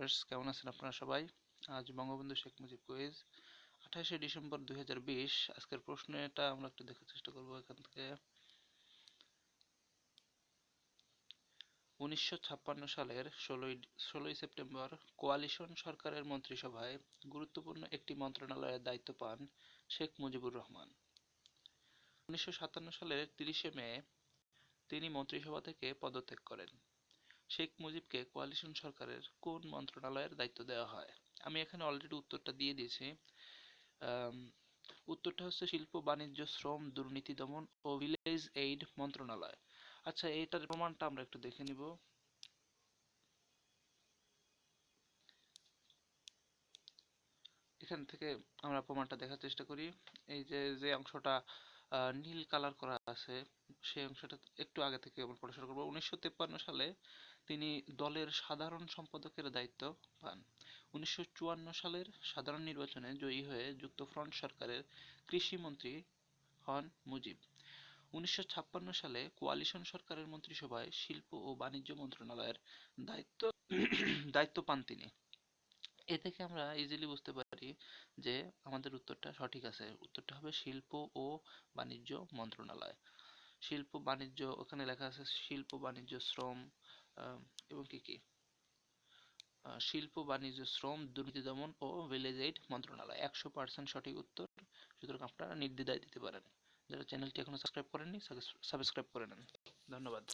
Viewers, কেমন আছেন আপনারা সবাই? আজ বঙ্গবন্ধু শেখ মুজিব কুইজ, আঠাশে ডিসেম্বর দুই আজকের প্রশ্নটা আমরা একটু দেখার চেষ্টা করব এখান থেকে। উনিশশো ছাপ্পান্ন সালের ষোলোই ষোলোই সেপ্টেম্বর কোয়ালিশন সরকারের মন্ত্রিসভায় গুরুত্বপূর্ণ একটি মন্ত্রণালয়ের দায়িত্ব পান শেখ মুজিবুর রহমান। উনিশশো সাতান্ন সালের তিরিশে মে তিনি মন্ত্রিসভা থেকে পদত্যাগ করেন। শেখ মুজিবকে কোয়ালিশন সরকারের কোন মন্ত্রণালয়ের দায়িত্ব দেওয়া হয়? আমি এখানে অলরেডি উত্তরটা দিয়ে দিয়েছি। উত্তরটা হচ্ছে শিল্প, বাণিজ্য, শ্রম, দুর্নীতি দমন ও ভিলেজ এইড মন্ত্রণালয়। আচ্ছা এইটার প্রমাণটা আমরা একটু দেখে নিব। এখান থেকে আমরা প্রমাণটা দেখার চেষ্টা করি। এই যে যে অংশটা নীল কালার করা আছে, সেই অংশটা একটু আগে থেকে আমরা পড়াশোনা করব। উনিশশো সালে তিনি দলের সাধারণ সম্পাদকের দায়িত্ব পান। উনিশশো চুয়ান্ন সালের সাধারণ নির্বাচনে জয়ী হয়ে যুক্তফ্রন্ট সরকারের কৃষিমন্ত্রী হন মুজিব। উনিশশো ছাপ্পান্ন সালে কোয়ালিশন সরকারের মন্ত্রিসভায় শিল্প ও বাণিজ্য মন্ত্রণালয়ের দায়িত্ব দায়িত্ব পান তিনি। এ থেকে আমরা ইজিলি বুঝতে পারি যে আমাদের উত্তরটা সঠিক আছে। উত্তরটা হবে শিল্প ও বাণিজ্য মন্ত্রণালয়। শিল্প, বাণিজ্য, ওখানে লেখা আছে শিল্প, বাণিজ্য, শ্রম এবং কি কি? শিল্প, বাণিজ্য, শ্রম, দুর্নীতি দমন ও ভিলেজ এইড মন্ত্রণালয়। একশো পার্সেন্ট সঠিক উত্তর। সুতরাং আপনারা নির্দ্বিধায় দিতে পারেন। যারা চ্যানেলটি এখনও সাবস্ক্রাইব করেননি সাবস্ক্রাইব করে নেন। ধন্যবাদ।